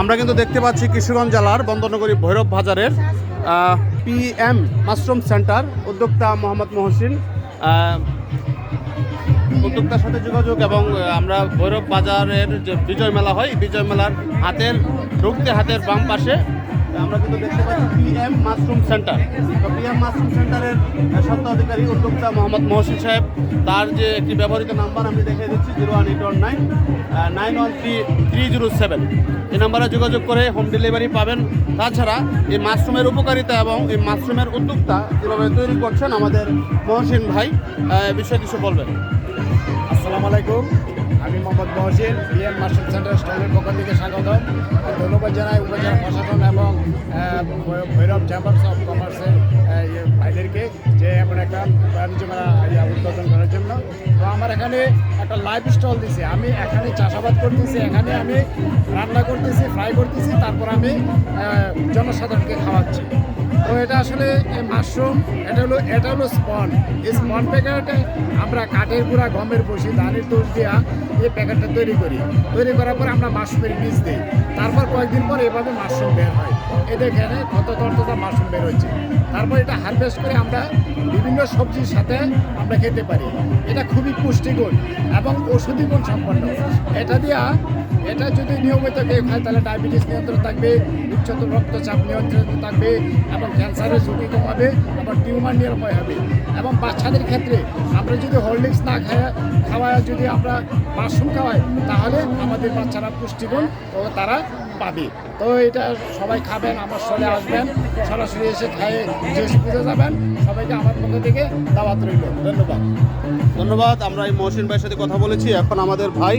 আমরা কিন্তু দেখতে পাচ্ছি কিশোরগঞ্জ জেলার বন্দরনগরী ভৈরব বাজারের পিএম মাশরুম সেন্টার উদ্যোক্তা মোহাম্মদ মহসিন। উদ্যোক্তার সাথে যোগাযোগ এবং আমরা ভৈরব বাজারের যে বিজয় মেলা হয় বিজয় মেলার হাতের, ঢুকতে হাতের বাম পাশে আমরা কিন্তু দেখতে পাচ্ছি পিএম মাশরুম সেন্টার। তো পিএম মাশরুম সেন্টারের সত্ত্ব অধিকারী উদ্যোক্তা মোহাম্মদ মহসিন সাহেব, তার যে একটি ব্যবহৃত নাম্বার আমি দেখিয়ে দিচ্ছি, zero one eight one nine nine one three three zero seven. এই নাম্বারে যোগাযোগ করে হোম ডেলিভারি পাবেন। তাছাড়া এই মাশরুমের উপকারিতা এবং এই মাশরুমের উদ্যোক্তা কীভাবে তৈরি করছেন আমাদের মহসিন ভাই বিষয়ে কিছু বলবেন। আসসালামু আলাইকুম। আমি Mohammad Mohsin BM master centre স্টলের পক্ষ থেকে স্বাগতম। ধন্যবাদ জানাই উপজেলা প্রশাসন এবং ভৈরব চেম্বার্স অফ কমার্সের ইয়ে ভাইদেরকে যে এমন একটা বাণিজ্য মেলা উদ্বোধন করার জন্য। তো আমার এখানে একটা লাইভ স্টল দিছে। আমি এখানে চাষাবাদ করতেছি, এখানে আমি রান্না করতেছি ফ্রাই করতেছি, তারপর আমি জনসাধারণকে খাওয়াচ্ছি। তো এটা আসলে মাশরুম, এটা হলো এটা হলো স্পন এই স্পন প্যাকেটে আমরা কাঠের গুঁড়া, গমের বসি, ধানের তোষ দেওয়া এই প্যাকেটটা তৈরি করি। তৈরি করার পর আমরা মাশরুমের বীজ দিই। তারপর কয়েকদিন পর এভাবে মাশরুম বের হয়। এই দেখেন কত তরতাজা মাশরুম বের হচ্ছে তারপর এটা হারভেস্ট করে আমরা বিভিন্ন সবজির সাথে আমরা খেতে পারি। এটা খুবই পুষ্টিগুণ এবং ওষুধি গুণ সম্পন্ন। এটা দিয়া, এটা যদি নিয়মিত কেউ খায় তাহলে ডায়াবেটিস নিয়ন্ত্রণ থাকবে উচ্চ রক্তচাপ নিয়ন্ত্রণ থাকবে এবং ক্যান্সারের ঝুঁকি কমাবে এবং টিউমার নিরাময় হবে। এবং বাচ্চাদের ক্ষেত্রে আমরা যদি হরলিক্স না খাওয়া খাওয়ায়, যদি আমরা মাশরুম খাওয়াই, তাহলে আমাদের বাচ্চারা পুষ্টিগুণ ও তারা পাবে। তো এটা সবাই খাবেন, আমার স্টলে আসবেন, সরাসরি এসে খেয়ে যে বুঝে যাবেন। সবাইকে আমার পক্ষ থেকে দাওয়াত রইল। ধন্যবাদ। ধন্যবাদ, আমরা এই মহসিন ভাইয়ের সাথে কথা বলেছি। এখন আমাদের ভাই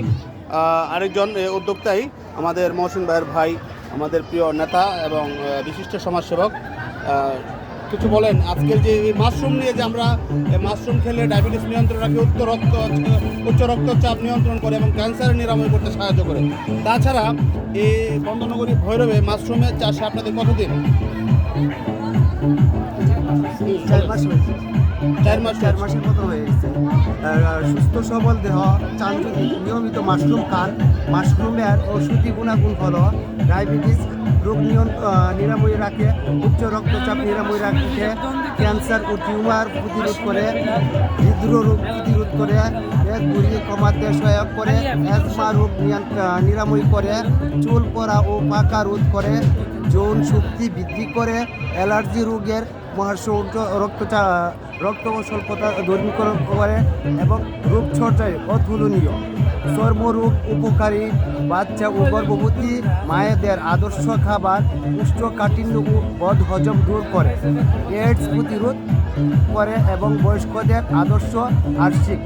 আরেকজন উদ্যোক্তাই। আমাদের মহসিন ভাইয়ের ভাই, আমাদের প্রিয় নেতা এবং বিশিষ্ট সমাজসেবক কিছু বলেন, আজকের যে এই মাশরুম নিয়ে যে আমরা মাশরুম খেলে ডায়াবেটিস নিয়ন্ত্রণ রাখে, উচ্চ রক্ত, উচ্চ রক্তচাপ নিয়ন্ত্রণ করে এবং ক্যান্সারের নিরাময় করতে সাহায্য করে। তাছাড়া এই বন্দনগরী ভৈরবে মাশরুমের চাষে আপনাদের কতদিন? চার চার মাস, চার মাসের মতো হয়ে সুস্থ, সবল দেহ যদি নিয়মিত মাশরুম খান। মাশরুমের ওষুধি গুণাগুণ হল ডায়াবেটিস, রোগ নিরাময় রাখে, উচ্চ রক্তচাপ নিরাময় রাখে, ক্যান্সার ও টিউমার প্রতিরোধ করে, হৃদরোগ রোগ প্রতিরোধ করে গুড়ি কমাতে সহায়ক করে, অ্যাজমা রোগ নিরাময় করে, চুল পড়া ও পাকা রোধ করে, যৌন শক্তি বৃদ্ধি করে, অ্যালার্জি রোগের মহাসৌর্য রক্তচাপ রক্ত স্বল্পতা দূরীকরণ করে এবং রূপচর্চায় অতুলনীয়। চর্মরোগ উপকারী বাচ্চা ও গর্ভবতী মায়েদের আদর্শ খাবার, উষ্ঠকাঠিন্য ও বদ হজম দূর করে। এইডস প্রতিরোধ করে এবং বয়স্কদের আদর্শ আর্শিক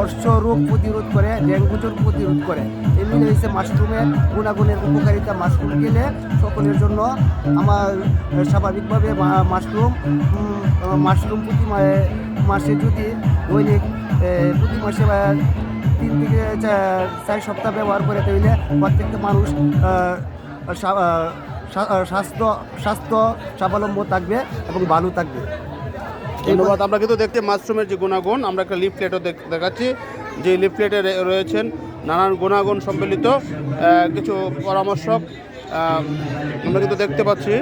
অর্শ রোগ প্রতিরোধ করে, ডেঙ্গু জ্বর প্রতিরোধ করে। এমনি হয়েছে মাশরুমের গুণাগুণের উপকারিতা মাশরুম খেলে সকলের জন্য আমার স্বাভাবিকভাবে মাশরুম মাশরুম প্রতি মাসে যদি দৈনিক প্রতি মাসে তিন থেকে চার সপ্তাহ ব্যবহার করে তাহলে প্রত্যেকটা মানুষ স্বাস্থ্য স্বাস্থ্য স্বাবলম্ব থাকবে এবং ভালো থাকবে। ধন্যবাদ। আমরা কিন্তু দেখতে মাশরুমের যে গুণাগুণ, আমরা একটা লিফলেটও দেখাচ্ছি। যে লিফলেটে রয়েছেন নানান গুণাগুণ সম্মিলিত কিছু পরামর্শক আমরা কিন্তু দেখতে পাচ্ছি।